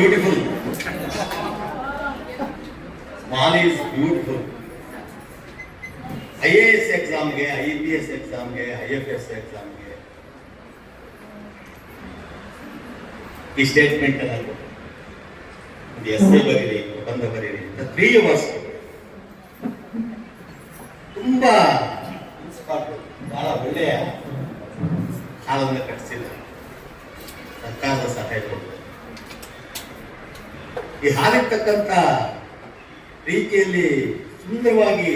beautiful small is beautiful I A S ಎಕ್ಸಾಮ್ಗೆ I P S ಎಕ್ಸಾಮ್ಗೆ I F S ಎಕ್ಸಾಮ್ಗೆ ಈ statement ಅನ್ನ ಕೊಟ್ಟು ಒಂದು ಎಸ್ ಎ ಬರೀರಿ ಪ್ರಬಂಧ ಬರೀರಿ ಅಂತ ತ್ರೀ ಅವರ್ಸ್ ತುಂಬಾ inspired, ಬಹಳ ಒಳ್ಳೆಯ ಹಾಲನ್ನು ಕಟ್ಟಿಸಿಲ್ಲ ಸರ್ಕಾರದ ಸಹಾಯ ಕೊಟ್ಟು ಈ ಹಾಲಿರ್ತಕ್ಕಂಥ ರೀತಿಯಲ್ಲಿ ಸುಂದರವಾಗಿ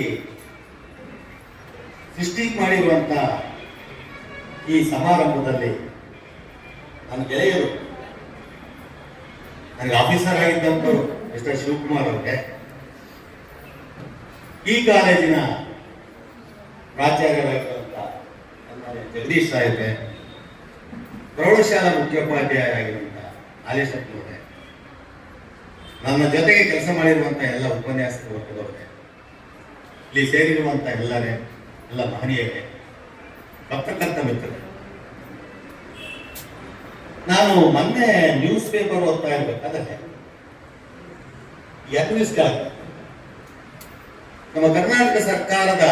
ಸೃಷ್ಟಿ ಮಾಡಿರುವಂತ ಈ ಸಮಾರಂಭದಲ್ಲಿ ನನ್ನ ಗೆಳೆಯರು, ನನಗೆ ಆಫೀಸರ್ ಆಗಿದ್ದಂಥವ್ರು ಮಿಸ್ಟರ್ ಶಿವಕುಮಾರ್ ಅವ್ರಿಗೆ. ಈ ಕಾಲೇಜಿನ ಪ್ರಾಚಾರ್ಯರಾಗಿರುವಂತ ನನ್ನ ಜಗದೀಶ್ ಸಾಹೇಬ್ರೆ, ಪ್ರೌಢಶಾಲಾ ಮುಖ್ಯೋಪಾಧ್ಯಾಯರಾಗಿರುವಂತ ಆಲೇಶಪ್ಪನವ್ರೆ ನನ್ನ ಜೊತೆಗೆ ಕೆಲಸ ಮಾಡಿರುವಂಥ ಎಲ್ಲ ವರ್ಗದವ್ರೆ, ಇಲ್ಲಿ ಸೇರಿರುವಂತ ಎಲ್ಲರೇ, ಎಲ್ಲ ಮಹನೀಯರೇ ಪತ್ರಕರ್ತ ಮಿತ್ರರೇ. ನಾನು ಮೊನ್ನೆ ನ್ಯೂಸ್ ಪೇಪರ್ ಓದ್ತಾ ಇರ್ಬೇಕಾದ್ರೆ ಯತ್ನಿಸಿದಾಗ ನಮ್ಮ ಕರ್ನಾಟಕ ಸರ್ಕಾರದ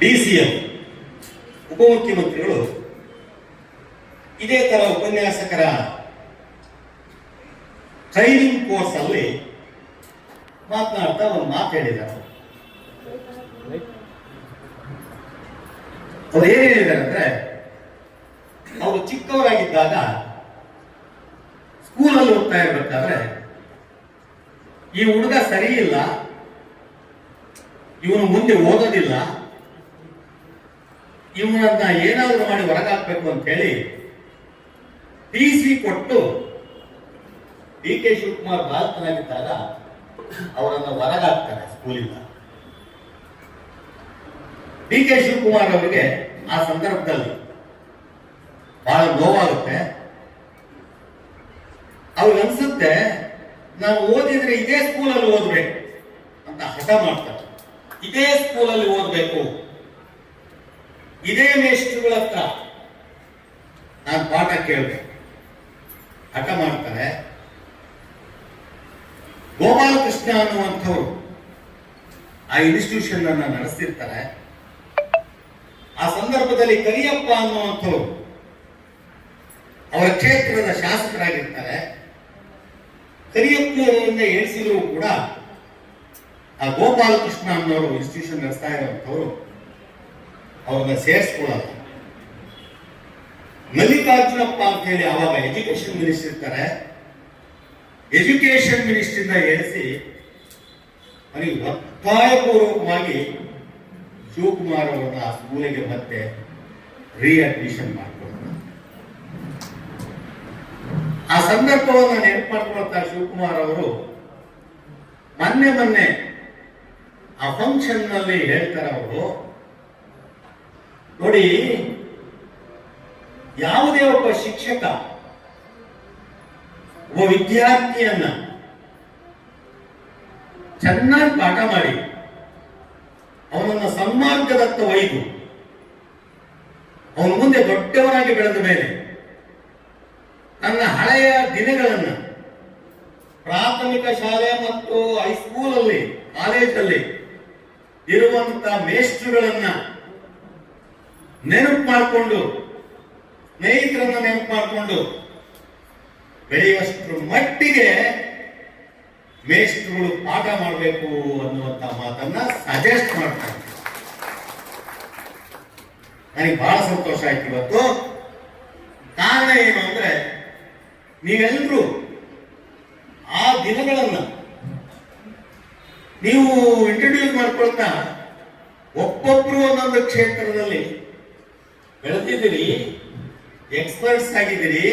ಡಿ ಸಿ ಎಂ ಉಪಮುಖ್ಯಮಂತ್ರಿಗಳು ಇದೇ ತರ ಉಪನ್ಯಾಸಕರ ಟ್ರೈನಿಂಗ್ ಕೋರ್ಸ್ ಅಲ್ಲಿ ಮಾತನಾಡ್ತಾ ಒಂದು ಮಾತು ಹೇಳಿದ್ದಾರೆ. ಅವ್ರು ಏನ್ ಹೇಳಿದಾರೆ ಅಂದ್ರೆ, ಅವರು ಚಿಕ್ಕವರಾಗಿದ್ದಾಗ ಸ್ಕೂಲಲ್ಲಿ ಹೋಗ್ತಾ ಇರ್ಬೇಕಾದ್ರೆ, ಈ ಹುಡುಗ ಸರಿ ಇಲ್ಲ, ಇವನು ಮುಂದೆ ಓದೋದಿಲ್ಲ, ಇವನನ್ನ ಏನಾದರೂ ಮಾಡಿ ಹೊರಗಾಕ್ಬೇಕು ಅಂತ ಹೇಳಿ ಟಿ ಸಿ ಕೊಟ್ಟು ಡಿ ಕೆ ಶಿವಕುಮಾರ್ ಬಾಲಕನಾಗಿದ್ದಾಗ ಅವರನ್ನು ಹೊರಗಾಕ್ತಾರೆ ಸ್ಕೂಲಿಂದ. ಡಿ ಕೆ ಶಿವಕುಮಾರ್ ಅವರಿಗೆ ಆ ಸಂದರ್ಭದಲ್ಲಿ ಬಹಳ ನೋವಾಗುತ್ತೆ. ಅವ್ರಿಗೆ ಅನ್ಸುತ್ತೆ, ನಾವು ಓದಿದ್ರೆ ಇದೇ ಸ್ಕೂಲಲ್ಲಿ ಓದ್ಬೇಕು ಅಂತ ಹಠ ಮಾಡ್ತಾರೆ. ಇದೇ ಸ್ಕೂಲಲ್ಲಿ ಓದಬೇಕು. ಇದೇ ಮೇಷ್ಟ್ರುಗಳ ಹತ್ರ ನಾನು ಪಾಠ ಕೇಳಬೇಕು. ಹಠ ಮಾಡ್ತಾರೆ. ಗೋಪಾಲಕೃಷ್ಣ ಅನ್ನುವಂಥವ್ರು ಆ ಇನ್ಸ್ಟಿಟ್ಯೂಷನ್ ಅನ್ನ ನಡೆಸ್ತಿರ್ತಾರೆ. ಆ ಸಂದರ್ಭದಲ್ಲಿ ಕರಿಯಪ್ಪ ಅನ್ನುವಂಥವ್ರು ಅವರ ಕ್ಷೇತ್ರದ ಶಾಸಕರಾಗಿರ್ತಾರೆ. ಕರಿಯಪ್ಪನಿಂದ ಎಣಿಸಿದ್ರು ಕೂಡ ಆ ಗೋಪಾಲಕೃಷ್ಣ ಅನ್ನೋರು ಇನ್ಸ್ಟಿಟ್ಯೂಷನ್ ನಡೆಸ್ತಾ ಇರುವಂಥವ್ರು ಅವ್ರನ್ನ ಸೇರಿಸ್ಕೊಳ್ಳಲ್ಲ. ಮಲ್ಲಿಕಾರ್ಜುನಪ್ಪ ಅಂತ ಹೇಳಿ ಅವಾಗ ಎಜುಕೇಶನ್ ಮಿನಿಸ್ಟರ್ ಇರ್ತಾರೆ. ಎಜುಕೇಶನ್ ಮಿನಿಸ್ಟ್ರಿಂದ ಎಸಿ ಅವನಿಗೆ ಒತ್ತಾಯಪೂರ್ವಕವಾಗಿ ಶಿವಕುಮಾರ್ ಅವರನ್ನ ಆ ಸ್ಕೂಲಿಗೆ ಮತ್ತೆ ರೀಅಡ್ಮಿಷನ್ ಮಾಡಿಕೊಡ್ತಾರೆ ಆ ಸಂದರ್ಭವನ್ನು ನೆನಪು ಮಾಡ್ಕೊಳ್ತಾ ಶಿವಕುಮಾರ್ ಅವರು, ಮೊನ್ನೆ ಮೊನ್ನೆ ಆ ಫಂಕ್ಷನ್ನಲ್ಲಿ ಹೇಳ್ತಾರೆ ಅವರು, ನೋಡಿ ಯಾವುದೇ ಒಬ್ಬ ಶಿಕ್ಷಕ ಒಬ್ಬ ವಿದ್ಯಾರ್ಥಿಯನ್ನ ಚೆನ್ನಾಗಿ ಪಾಠ ಮಾಡಿ, ಅವನನ್ನ ಸನ್ಮಾರ್ಗದತ್ತ ಒಯ್ದು, ಅವನ ಮುಂದೆ ದೊಡ್ಡವನಾಗಿ ಬೆಳೆದ ಮೇಲೆ ತನ್ನ ಹಳೆಯ ದಿನಗಳನ್ನು ಪ್ರಾಥಮಿಕ ಶಾಲೆ ಮತ್ತು ಹೈಸ್ಕೂಲಲ್ಲಿ, ಕಾಲೇಜಲ್ಲಿ ಇರುವಂತ ಮೇಷ್ಟ್ರುಗಳನ್ನ ನೆನಪು ಮಾಡಿಕೊಂಡು ಸ್ನೇಹಿತರನ್ನ ನೆನಪು ಮಾಡಿಕೊಂಡು ಬೆಳೆಯುವಷ್ಟರ ಮಟ್ಟಿಗೆ ಮೇಷ್ಟ್ರುಗಳು ಪಾಠ ಮಾಡಬೇಕು ಅನ್ನುವಂತ ಮಾತನ್ನ ಸಜೆಸ್ಟ್ ಮಾಡ್ತಾರೆ ನನಗೆ ಬಹಳ ಸಂತೋಷ ಆಯ್ತು ಇವತ್ತು. ಕಾರಣ ಏನು ಅಂದ್ರೆ ನೀವೆಲ್ಲರೂ ಆ ದಿನಗಳನ್ನ ನೀವು ಇಂಟ್ರೊಡ್ಯೂಸ್ ಮಾಡ್ಕೊಳ್ತಾ ಒಬ್ಬೊಬ್ರು ಒಂದೊಂದು ಕ್ಷೇತ್ರದಲ್ಲಿ ಬೆಳೆದಿದ್ದೀರಿ ಎಕ್ಸ್ಪರ್ಟ್ಸ್ ಆಗಿದ್ದೀರಿ.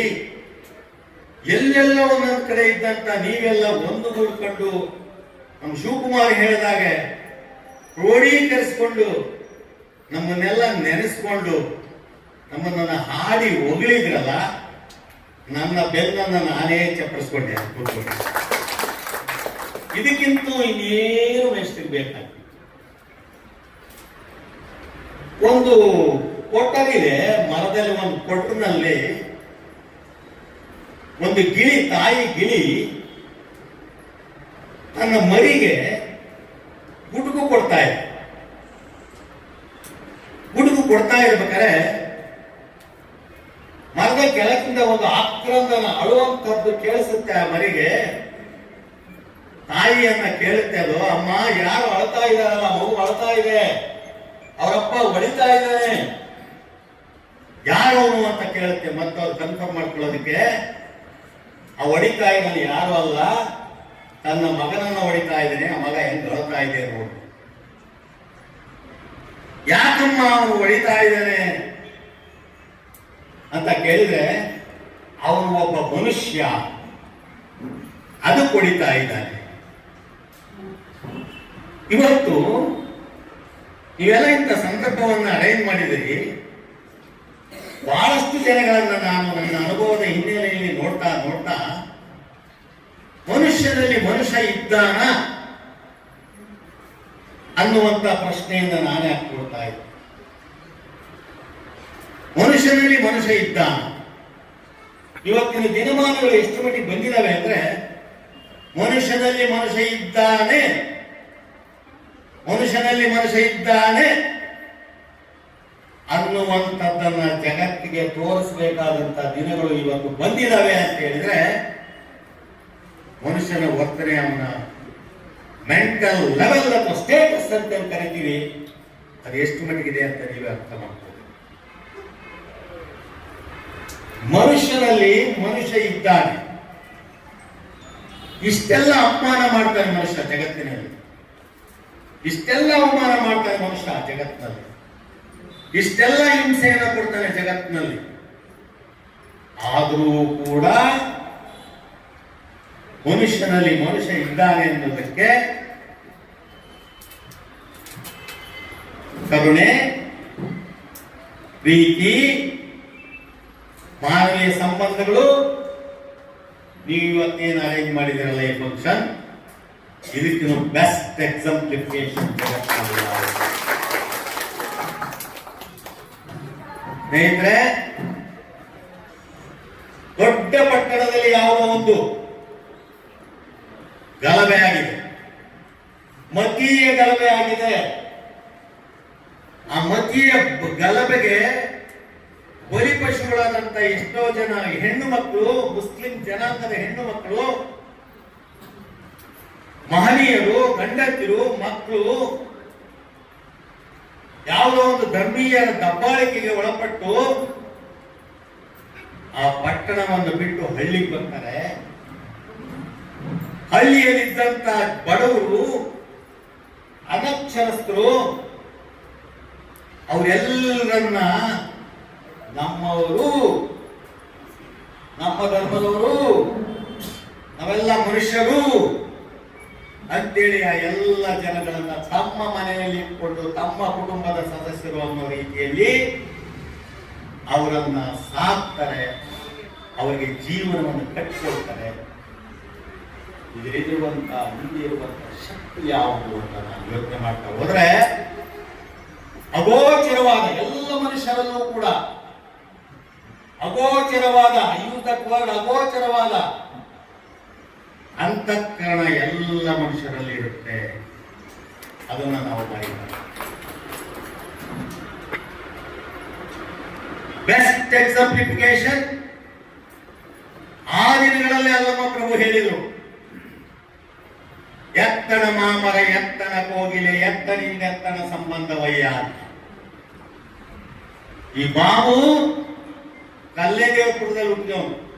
ಎಲ್ಲೆಲ್ಲ ಒಂದೊಂದು ಕಡೆ ಇದ್ದಂತ ನೀವೆಲ್ಲ ಒಂದು ಗುಡ್ಕೊಂಡು ನಮ್ಮ ಶಿವಕುಮಾರ್ ಹೇಳಿದಾಗ ಕ್ರೋಢೀಕರಿಸಿಕೊಂಡು ನಮ್ಮನ್ನೆಲ್ಲ ನೆನೆಸ್ಕೊಂಡು ನಮ್ಮನ್ನ ಹಾಡಿ ಹೊಗಳಿದ್ರಲ್ಲ, ನನ್ನ ಬೆನ್ನನ್ನು ನಾನೇ ಚಪ್ಪರಿಸ್ಕೊಂಡೆ ಕೂತ್ಕೊಂಡೆ. ಇದಕ್ಕಿಂತ ಇನ್ನೇನು ಬೇಕಾಗ್ತದೆ ಒಂದು ಕೊಟ್ಟರಿದೆ ಮರದಲ್ಲಿ ಒಂದು ಕೊಟ್ಟರಿನಲ್ಲಿ ಒಂದು ಗಿಳಿ, ತಾಯಿ ಗಿಳಿ ತನ್ನ ಮರಿಗೆ ಗುಡುಗು ಕೊಡ್ತಾ ಇದೆ. ಗುಡುಗು ಕೊಡ್ತಾ ಇರ್ಬೇಕಾದ್ರೆ ಮರದ ಕೆಳಗಿಂದ ಒಂದು ಆಕ್ರಂದನ ಅಳುವಂಥದ್ದು ಕೇಳಿಸುತ್ತೆ ಆ ಮರಿಗೆ. ತಾಯಿಯನ್ನ ಕೇಳುತ್ತೆ ಅದು, ಅಮ್ಮ, ಯಾರು ಅಳ್ತಾ ಇದಾರಲ್ಲ ಮಗು ಅಳ್ತಾ ಇದೆ. ಅವರಪ್ಪ ಹೊಡಿತಾ ಇದ್ದಾನೆ. ಯಾರು ಅವನು ಅಂತ ಕೇಳುತ್ತೆ, ಮತ್ತೆ ಅವ್ರು ಕನ್ಫರ್ಮ್ ಮಾಡ್ಕೊಳ್ಳೋದಕ್ಕೆ? ಆ ಹೊಡಿತಾ ಇದ್ದಾನೆ ಯಾರು ಅಲ್ಲ, ತನ್ನ ಮಗನನ್ನ ಹೊಡಿತಾ ಇದ್ದಾನೆ, ಆ ಮಗ ಹೆಂಗ್ ಹೇಳ್ತಾ ಇದೆ ನೋಡಿ. ಯಾಕಮ್ಮ ಅವನು ಹೊಡಿತಾ ಇದ್ದಾನೆ ಅಂತ ಕೇಳಿದ್ರೆ, ಅವನು ಒಬ್ಬ ಮನುಷ್ಯ. ಅದು ಹೊಡಿತಾ ಇದ್ದಾನೆ. ಇವತ್ತು, ಇವೆಲ್ಲ ಇಂಥ ಸಂದರ್ಭವನ್ನು ಅರೇಂಜ್ ಮಾಡಿದಿರಿ. ಬಹಳಷ್ಟು ಜನಗಳನ್ನು ನಾನು ನನ್ನ ಅನುಭವದ ಹಿನ್ನೆಲೆಯಲ್ಲಿ ನೋಡ್ತಾ ನೋಡ್ತಾ ಮನುಷ್ಯನಲ್ಲಿ ಮನುಷ್ಯ ಇದ್ದಾನ ಅನ್ನುವಂತ ಪ್ರಶ್ನೆಯಿಂದ ನಾನೇ ಹಾಕೊಳ್ತಾ ಇದ್ದೆ ಮನುಷ್ಯನಲ್ಲಿ ಮನುಷ್ಯ ಇದ್ದಾನ. ಇವತ್ತಿನ ದಿನಮಾನಗಳು ಎಷ್ಟು ಮಟ್ಟಿಗೆ ಬಂದಿದ್ದಾವೆ ಅಂದ್ರೆ ಮನುಷ್ಯನಲ್ಲಿ ಮನುಷ್ಯ ಇದ್ದಾನೆ. ಮನುಷ್ಯನಲ್ಲಿ ಮನುಷ್ಯ ಇದ್ದಾನೆ. ಅನ್ನುವಂಥದ್ದನ್ನ ಜಗತ್ತಿಗೆ ತೋರಿಸಬೇಕಾದಂತ ದಿನಗಳು ಇವತ್ತು ಬಂದಿದ್ದಾವೆ ಅಂತ ಹೇಳಿದ್ರೆ, ಮನುಷ್ಯನ ವರ್ತನೆ ಅವನ ಮೆಂಟಲ್ ಲೆವೆಲ್ ಅಥವಾ ಸ್ಟೇಟಸ್ ಅಂತ ಕರಿತೀವಿ. ಅದು ಎಷ್ಟು ಮಟ್ಟಿಗಿದೆ ಅಂತ ನೀವೇ ಅರ್ಥ ಮಾಡ್ಬೋದು ಮನುಷ್ಯನಲ್ಲಿ ಮನುಷ್ಯ ಇದ್ದಾನೆ. ಇಷ್ಟೆಲ್ಲ ಅಪಮಾನ ಮಾಡ್ತಾನೆ ಮನುಷ್ಯ ಜಗತ್ತಿನಲ್ಲಿ. ಇಷ್ಟೆಲ್ಲ ಅವಮಾನ ಮಾಡ್ತಾನೆ ಮನುಷ್ಯ ಜಗತ್ತಿನಲ್ಲಿ. ಇಷ್ಟೆಲ್ಲ ಹಿಂಸೆಯನ್ನು ಕೊಡ್ತಾನೆ ಜಗತ್ತಿನಲ್ಲಿ. ಆದರೂ ಕೂಡ ಮನುಷ್ಯನಲ್ಲಿ ಮನುಷ್ಯ ಇದ್ದಾನೆ ಎನ್ನುವುದಕ್ಕೆ ಕರುಣೆ, ಪ್ರೀತಿ, ಮಾನವೀಯ ಸಂಬಂಧಗಳು, ನೀವು ಇವತ್ತೇನು ಅರೇಂಜ್ ಮಾಡಿದಿರಲ್ಲ ಈ ಫಂಕ್ಷನ್ ಇದಕ್ಕಿನ್ನೂ ಬೆಸ್ಟ್ ಎಕ್ಸಾಂಪ್ಲಿಫಿಕೇಶನ್ ಸ್ನೇಹಿತರೆ, ದೊಡ್ಡ ಪಟ್ಟಣದಲ್ಲಿ ಯಾವ ಒಂದು ಗಲಭೆ ಆಗಿದೆ. ಮತೀಯ ಗಲಭೆ ಆಗಿದೆ. ಆ ಮತೀಯ ಗಲಭೆಗೆ ಬಲಿಪಶುಗಳಾದಂತ ಎಷ್ಟೋ ಜನ, ಹೆಣ್ಣು ಮಕ್ಕಳು, ಮುಸ್ಲಿಂ ಜನಾಂಗದ ಹೆಣ್ಣು ಮಕ್ಕಳು, ಮಹನೀಯರು, ಗಂಡತಿರು, ಮಕ್ಕಳು ಯಾವುದೋ ಒಂದು ಧರ್ಮೀಯ ದಬ್ಬಾಳಿಕೆಗೆ ಒಳಪಟ್ಟು ಆ ಪಟ್ಟಣವನ್ನು ಬಿಟ್ಟು ಹಳ್ಳಿಗೆ ಬರ್ತಾರೆ. ಹಳ್ಳಿಯಲ್ಲಿದ್ದಂತ ಬಡವರು, ಅನಕ್ಷರಸ್ಥರು, ಅವರೆಲ್ಲರನ್ನ ನಮ್ಮವರು, ನಮ್ಮ ಧರ್ಮದವರು, ನಾವೆಲ್ಲ ಮನುಷ್ಯರು ಅಂತೇಳಿ ಆ ಎಲ್ಲ ಜನಗಳನ್ನ ತಮ್ಮ ಮನೆಯಲ್ಲಿ ಇಟ್ಕೊಂಡು ತಮ್ಮ ಕುಟುಂಬದ ಸದಸ್ಯರು ಅನ್ನೋ ರೀತಿಯಲ್ಲಿ ಅವರನ್ನ ಸಾಕ್ತಾರೆ, ಅವರಿಗೆ ಜೀವನವನ್ನು ಕಟ್ಟಿಕೊಳ್ತಾರೆ ಇದರಿರುವಂತ ಮುಂದೆ ಇರುವಂತ ಶಕ್ತಿ ಯಾವುದು ಅಂತ ನಾನು ಯೋಚನೆ ಮಾಡ್ತಾ ಹೋದ್ರೆ, ಅಗೋಚರವಾದ ಎಲ್ಲ ಮನುಷ್ಯರಲ್ಲೂ ಕೂಡ, ಅಗೋಚರವಾದ ವರ್ಡ್ ಅಗೋಚರವಾದ ಅಂತಃಕರಣ ಎಲ್ಲ ಮನುಷ್ಯರಲ್ಲಿ ಇರುತ್ತೆ. ಅದನ್ನ ನಾವು ಮರೆಯಬಾರದು ಬೆಸ್ಟ್ ಎಕ್ಸಾಂಪ್ಲಿಫಿಕೇಶನ್ ಆ ದಿನಗಳಲ್ಲಿ ಅಲ್ಲಮ್ಮ ಪ್ರಭು ಹೇಳಿದರು. ಎತ್ತನ ಮಾಮರ, ಎತ್ತನ ಕೋಗಿಲೆ ಎತ್ತನಿಂದ ಎತ್ತನ ಸಂಬಂಧವಯ್ಯ. ಈ ಬಾಬು ಕಲ್ಲೇದೇವಪುರದಲ್ಲಿ ಹುಟ್ಟಿದವನು.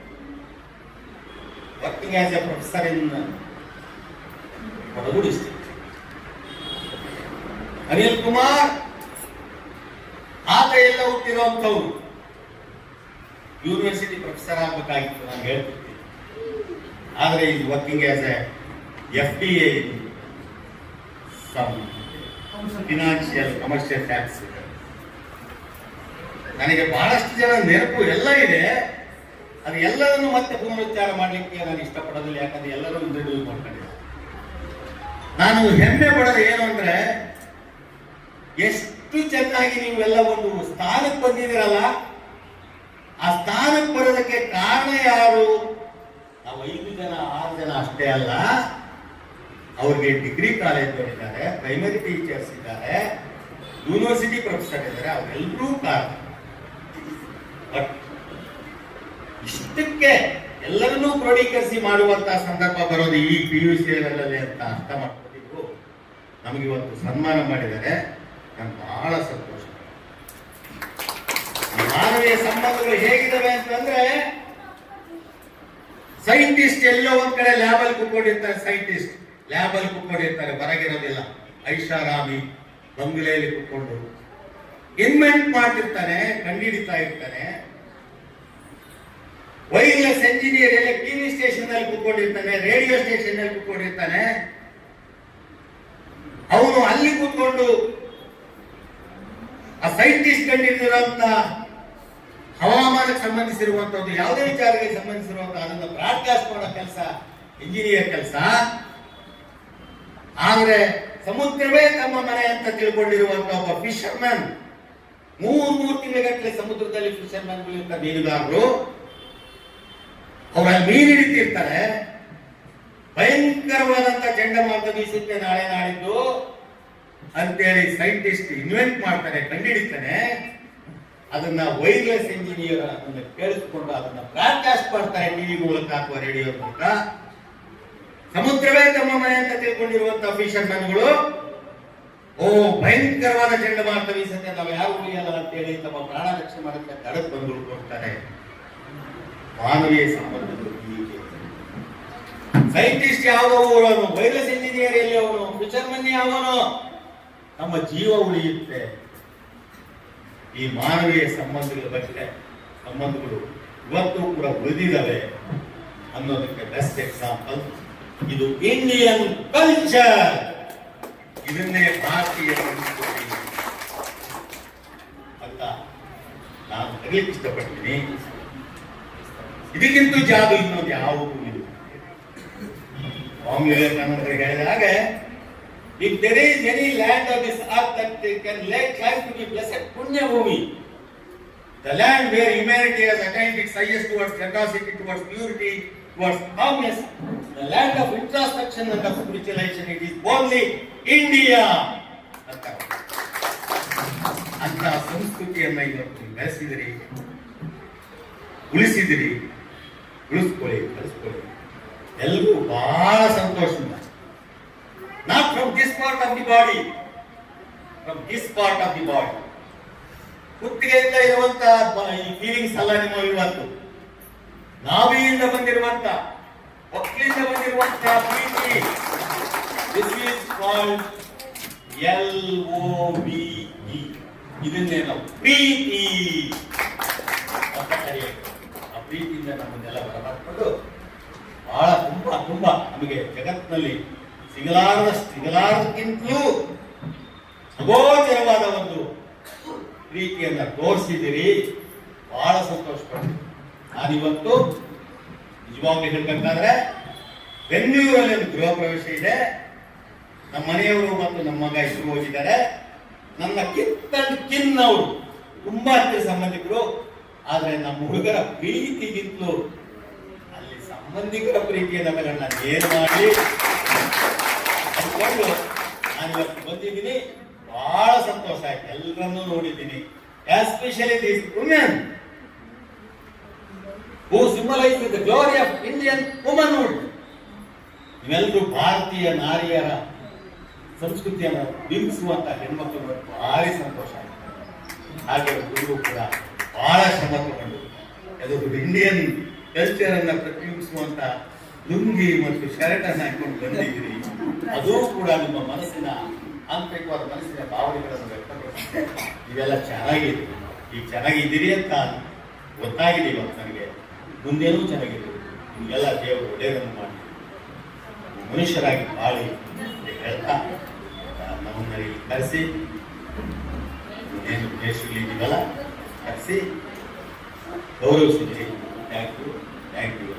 Working as a professor in Kodagu district Anil Kumar ಆಗ ಎಲ್ಲ ಹುಟ್ಟಿರುವಂಥವ್ರು ಯೂನಿವರ್ಸಿಟಿ ಪ್ರೊಫೆಸರ್ ಆಗಬೇಕಾಗಿತ್ತು ನಾನು ಹೇಳ್ತಿದ್ದೆ ಆದರೆ ಇದು working as a F D A financial commercial tax ನನಗೆ ಬಹಳಷ್ಟು ಜನ ನೆನಪು ಎಲ್ಲ ಇದೆ. ಅದು ಎಲ್ಲರನ್ನು ಮತ್ತೆ ಪುನರುಚ್ಚಾರ ಮಾಡಲಿಕ್ಕೆ ನಾನು ಇಷ್ಟಪಡೋದಿಲ್ಲ, ಯಾಕಂದ್ರೆ ಎಲ್ಲರೂ ಇಂಟ್ರಡ್ಯೂಸ್ ಮಾಡ್ಕೊಂಡಿದ್ದೆ ನಾನು ಹೆಮ್ಮೆ ಪಡೋದು ಏನು ಅಂದ್ರೆ, ಎಷ್ಟು ಚೆನ್ನಾಗಿ ನೀವೆಲ್ಲ ಒಂದು ಸ್ಥಾನಕ್ಕೆ ಬಂದಿದ್ದೀರಲ್ಲ, ಆ ಸ್ಥಾನಕ್ಕೆ ಬರೋದಕ್ಕೆ ಕಾರಣ ಯಾರು? ಆ ಐದು ಜನ, ಆರು ಜನ ಅಷ್ಟೇ ಅಲ್ಲ. ಅವ್ರಿಗೆ ಡಿಗ್ರಿ ಕಾಲೇಜ್ಗಳಿದ್ದಾರೆ ಪ್ರೈಮರಿ ಟೀಚರ್ಸ್ ಇದ್ದಾರೆ ಯೂನಿವರ್ಸಿಟಿ ಪ್ರೊಫೆಸರ್ ಇದ್ದಾರೆ, ಅವರೆಲ್ಲರೂ ಕಾರಣ. ಬಟ್ ಇಷ್ಟಕ್ಕೆ ಎಲ್ಲರನ್ನೂ ಕ್ರೋಢೀಕರಿಸಿ ಮಾಡುವಂತಹ ಸಂದರ್ಭ ಬರೋದು ಈ ಪಿ ಯು ಸಿ ಅಂತ ಅರ್ಥ ಮಾಡ್ಕೊಂಡಿದ್ರು ನಮಗೆ ಇವತ್ತು ಸನ್ಮಾನ ಮಾಡಿದರೆ ನನ್ಗೆ ಬಹಳ ಸಂತೋಷ. ಮಾನವೀಯ ಸಂಬಂಧಗಳು ಹೇಗಿದ್ದಾವೆ ಅಂತಂದ್ರೆ ಸೈಂಟಿಸ್ಟ್ ಎಲ್ಲೋ ಒಂದ್ ಕಡೆ ಲ್ಯಾಬಲ್ ಕುತ್ಕೊಂಡಿರ್ತಾರೆ ಸೈಂಟಿಸ್ಟ್ ಲ್ಯಾಬಲ್ ಕುತ್ಕೊಂಡಿರ್ತಾರೆ ಹೊರಗಿರೋದಿಲ್ಲ ಐಷಾರಾಮಿ, ಬಂಗ್ಲೆಯಲ್ಲಿ ಕುತ್ಕೊಂಡು ಇನ್ವೆಂಟ್ ಮಾಡ್ತಿರ್ತಾನೆ ಕಂಡಿಡಿತಾ ಇರ್ತಾನೆ ವೈರ್ಲೆಸ್ ಎಂಜಿನಿಯರ್ ಎಲ್ಲ ಟಿವಿ ಸ್ಟೇಷನ್ ಅಲ್ಲಿ ಕೂತ್ಕೊಂಡಿರ್ತಾನೆ, ರೇಡಿಯೋ ಸ್ಟೇಷನ್ ಅಲ್ಲಿ ಕೂತ್ಕೊಂಡಿರ್ತಾನೆ. ಅವನು ಅಲ್ಲಿ ಕೂತ್ಕೊಂಡು ಆ ಸೈಂಟಿಸ್ಟ್ ಕಂಡಿರುವಂತ ಹವಾಮಾನಕ್ಕೆ ಸಂಬಂಧಿಸಿರುವಂತದ್ದು ಯಾವುದೇ ವಿಚಾರಕ್ಕೆ ಸಂಬಂಧಿಸಿರುವಂತ ಅದನ್ನು ಬ್ರಾಡ್ಕಾಸ್ಟ್ ಮಾಡೋ ಕೆಲಸ, ಇಂಜಿನಿಯರ್ ಕೆಲಸ. ಆದ್ರೆ ಸಮುದ್ರವೇ ತಮ್ಮ ಮನೆ ಅಂತ ತಿಳ್ಕೊಂಡಿರುವಂತ ಒಬ್ಬ ಫಿಶರ್ಮನ್, ಮೂರ್ ಮೂರು ತಿಂಗಳಗಟ್ಟಲೆ ಸಮುದ್ರದಲ್ಲಿ ಫಿಶರ್ಮನ್ಗಳು ಇರ್ತಾರೆ ಮೀನುಗಾರರು ಅವರಲ್ಲಿ ಮೀನು ಹಿಡಿತಿರ್ತಾರೆ. ಭಯಂಕರವಾದಂತ ಚಂಡಮಾರುತ ಬೀಸುತ್ತೆ ನಾಳೆ ನಾಳಿದ್ದು ಅಂತೇಳಿ ಸೈಂಟಿಸ್ಟ್ ಇನ್ವೆಂಟ್ ಮಾಡ್ತಾನೆ ಕಂಡುಹಿಡಿತಾನೆ ಅದನ್ನ ವೈರ್ಲೆಸ್ ಇಂಜಿನಿಯರ್ ಅದನ್ನ ಕೇಳಿಸಿಕೊಂಡು ಅದನ್ನ ಬ್ರಾಡ್ಕಾಸ್ಟ್ ಮಾಡ್ತಾರೆ ಟಿವಿ ಮೂಲಕ ಅಥವಾ ರೇಡಿಯೋ ಮೂಲಕ. ಸಮುದ್ರವೇ ತಮ್ಮ ಮನೆ ಅಂತ ತಿಳ್ಕೊಂಡಿರುವಂತಹ ಫಿಶರ್ಮನ್ಗಳು ಓ, ಭಯಂಕರವಾದ ಚಂಡಮಾರುತ ಬೀಸುತ್ತೆ, ನಾವು ಯಾರು ಉಳಿಯಲ್ಲ ಅಂತೇಳಿ ತಮ್ಮ ಪ್ರಾಣ ರಕ್ಷಣೆ ಮಾಡಕ್ಕೆ ದಡಕ್ಕೆ ಬಂದು ಉಳ್ಕೊಳ್ತಾರೆ ಮಾನವೀಯ ಸಂಬಂಧಗಳು ಹೀಗೆ. ಸೈಂಟಿಸ್ಟ್ ಯಾವುದೋ ವೈರಸ್ ಇಂಜಿನಿಯರ್ ಎಲ್ಲಿ ಅವನು? ಫಿಶರ್ಮನ್ ಯಾವನು ನಮ್ಮ ಜೀವ ಉಳಿಯುತ್ತೆ. ಈ ಮಾನವೀಯ ಸಂಬಂಧಗಳ ಬಗ್ಗೆ ಸಂಬಂಧಗಳು ಇವತ್ತು ಕೂಡ ಉಳಿದಿದ್ದಾವೆ ಅನ್ನೋದಕ್ಕೆ ಬೆಸ್ಟ್ ಎಕ್ಸಾಂಪಲ್ ಇದು ಇಂಡಿಯನ್ ಕಲ್ಚರ್ ಇದನ್ನೇ ಭಾರತೀಯ ಸಂಸ್ಕೃತಿ ಅಂತ ನಾನು ಕರೆಯಲಿಕ್ಕೆ ಇಷ್ಟಪಡ್ತೀನಿ. ಇದಕ್ಕಿಂತ ಜಾದು ಇನ್ನೊಂದು ಯಾವುದೂ ಇಲ್ಲ ಸ್ವಾಮಿ ವಿವೇಕಾನಂದರು ಹೇಳಿದ ಹಾಗೆ if there is any land of this earth that can lay claim to be blessed punya bhumi the land where humanity has attained its highest towards generosity towards purity towards calmness the land of introspection and of spiritualization it is only india ಅಂತ ಅಂತ ಸಂಸ್ಕೃತಿಯನ್ನ ಇವತ್ತು ಬೆಳೆಸಿದಿರಿ ಉಳಿಸಿದಿರಿ ಉಳಿಸ್ಕೊಳ್ಳಿ ಕಳಿಸ್ಕೊಳ್ಳಿ ಎಲ್ಲರೂ ಬಹಳ ಸಂತೋಷದಿಂದ not from this part of the body from this part of the body ಕುತ್ತಿಗೆಯಿಂದ ಇರುವಂತ ಈ feelings ಅಲ್ಲ ನಿಮ್ಮ ಇವತ್ತು ನಾವಿಯಿಂದ ಬಂದಿರುವಂತ ಒಕ್ಕಲಿಂದ ಬಂದಿರುವಂತ ಪ್ರೀತಿ this is called L O V E ಇದನ್ನೇ ನಾವು ಪ್ರೀತಿ ಅಂತ ಕರೆಯೋದು ಆ ಪ್ರೀತಿಯಿಂದ ನಮ್ಮನ್ನೆಲ್ಲ ಬರಮಾಡಿಕೊಂಡು ಬಹಳ ತುಂಬ ತುಂಬ ನಮಗೆ ಜಗತ್ತಿನಲ್ಲಿ ಸಿಗಲಾರದ, ಸಿಗಲಾರದಕ್ಕಿಂತಲೂ ಅಗೋಚರವಾದ ಒಂದು ಪ್ರೀತಿಯನ್ನು ತೋರಿಸಿದಿರಿ ಬಹಳ ಸಂತೋಷಪಟ್ಟು ನಾನಿವತ್ತು ನಿಜವಾಗ್ಲೂ ಹೇಳ್ಬೇಕಾದ್ರೆ ಬೆಂಗಳೂರಲ್ಲಿ ಒಂದು ಗೃಹ ಪ್ರವೇಶ ಇದೆ. ನಮ್ಮ ಮನೆಯವರು ಮತ್ತು ನಮ್ಮ ಮಗ ಇಬ್ಬರು ಹೋಗಿದ್ದಾರೆ. ನನ್ನ ಕಿತ್ತ ಕಿನ್ನವರು ತುಂಬಾ ಹತ್ತಿರ ಸಂಬಂಧಿಕರು ಆದ್ರೆ ನಮ್ಮ ಹುಡುಗರ ಪ್ರೀತಿಗಿಂತಲೂ ಅಲ್ಲಿ ಸಂಬಂಧಿಕರ ಪ್ರೀತಿಯ ನಮಗನ್ನ ಏನು ಮಾಡಿ ಅಂದ್ಕೊಂಡು ನಾನು ಇವತ್ತು ಬಂದಿದ್ದೀನಿ. ಬಹಳ ಸಂತೋಷ ಆಯ್ತು. ಎಲ್ಲರನ್ನೂ ನೋಡಿದ್ದೀನಿ. Especially this women who symbolise with glory of Indian womanhood ಇವೆಲ್ಲರೂ ಭಾರತೀಯ ನಾರಿಯರ ಸಂಸ್ಕೃತಿಯನ್ನು ಬಿಂಬಿಸುವಂತಹ ಹೆಣ್ಮಕ್ಳು ಭಾರಿ ಸಂತೋಷ ಆಯ್ತು. ಹಾಗೆ ಹುಡುಗರು ಕೂಡ. ಬಹಳ ಶ್ರಮ ತಗೊಂಡು ಅದು ಇಂಡಿಯನ್ ಕಲ್ಚರ್ ಅನ್ನ ಪ್ರತಿಬಿಂಬಿಸುವಂತ ಲುಂಗಿ ಮತ್ತು ಶರ್ಟ್ ಅನ್ನ ಹಾಕೊಂಡು ಬಂದಿದ್ದೀರಿ. ಅದು ಕೂಡ ನಿಮ್ಮ ಮನಸ್ಸಿನ ಆಂತರಿಕವಾದ ಮನಸ್ಸಿನ ಭಾವನೆಗಳನ್ನು ವ್ಯಕ್ತಪಡಿಸುತ್ತೆ. ಇವೆಲ್ಲ ಚೆನ್ನಾಗಿದೆ. ಈ ಚೆನ್ನಾಗಿದ್ದೀರಿ ಅಂತ ಗೊತ್ತಾಗಿದೆ ಇವತ್ತು ನನಗೆ. ಮುಂದೇನೂ ಚೆನ್ನಾಗಿದೆ. ನಿಮಗೆಲ್ಲ ದೇವರು ಒಳ್ಳೆಯದನ್ನು ಮಾಡಿ. ಮನುಷ್ಯರಾಗಿ ಬಾಳಿ. ಹೇಳ್ತಾ, ನಮ್ಮನ್ನ ಕರೆಸಿ. ಏನು ದೇಶಗಳಿದ್ದೀವಲ್ಲ ಕರೆಸಿ ಗೌರವಿಸಿದ್ರಿ ಥ್ಯಾಂಕ್ ಯು ಥ್ಯಾಂಕ್ ಯು